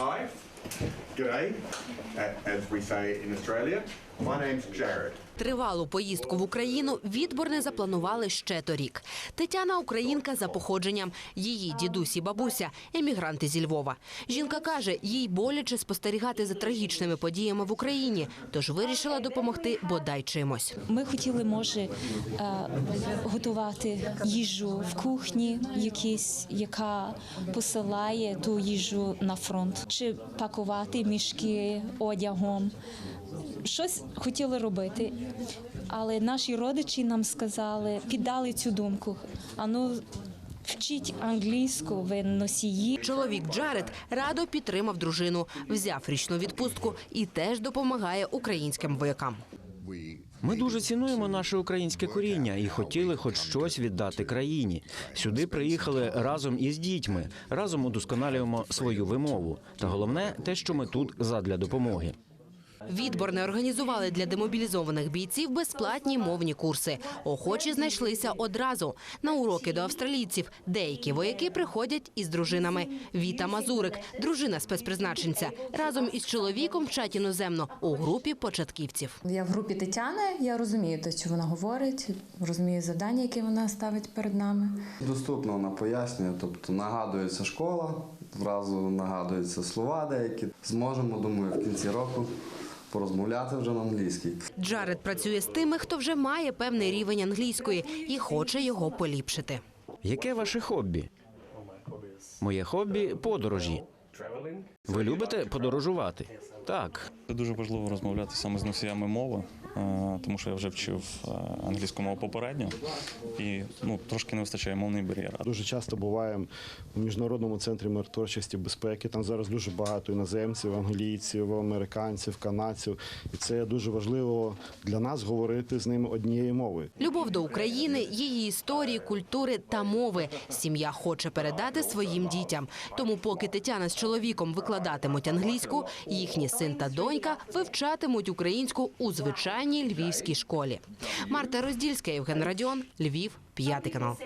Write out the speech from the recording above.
Aye. G'day, as we say in Australia. My name's Jared. Тривалу поїздку в Україну відборне запланували ще торік. Тетяна українка за походженням. Її дідусь і бабуся емігранти зі Львова. Жінка каже, їй боляче спостерігати за трагічними подіями в Україні, тож вирішила допомогти бодай чимось. Ми хотіли, може, е, готувати їжу в кухні, якісь, яка посилає ту їжу на фронт, чи пакувати мішки одягом. Щось хотіли робити, але наші родичі нам сказали, піддали цю думку. А ну, вчіть англійську, ви носії. Чоловік Джаред радо підтримав дружину, взяв річну відпустку і теж допомагає українським воякам. Ми дуже цінуємо наше українське коріння і хотіли хоч щось віддати країні. Сюди приїхали разом із дітьми, разом удосконалюємо свою вимову. Та головне те, що ми тут задля допомоги. Відборне організували для демобілізованих бійців безплатні мовні курси. Охочі знайшлися одразу на уроки до австралійців. Деякі вояки приходять із дружинами. Віта Мазурик, дружина спецпризначенця, разом із чоловіком вчать іноземно у групі початківців. Я в групі Тетяни, я розумію те, що вона говорить, розумію завдання, які вона ставить перед нами. Доступно вона пояснює, тобто нагадується школа, зразу нагадуються слова деякі. Зможемо, думаю, в кінці року порозмовляти вже на англійській. Джаред працює з тими, хто вже має певний рівень англійської і хоче його поліпшити. Яке ваше хобі? Моє хобі подорожі. Ви любите подорожувати? Так. Це дуже важливо розмовляти саме з носіями мови, е, тому що я вже вчив е, англійську мову попередньо і ну трошки не вистачає мовний бар'єр. Дуже часто буваємо в міжнародному центрі миротворчості безпеки. Там зараз дуже багато іноземців, англійців, американців, канадців. І це дуже важливо для нас говорити з ними однією мовою. Любов до України, її історії, культури та мови. Сім'я хоче передати своїм дітям. Тому, поки Тетяна з чоловіком викладатимуть англійську, їхні син та донька вивчатимуть українську у звичайній львівській школі. Марта Роздільська, Євген Радіон, Львів, п'ятий канал.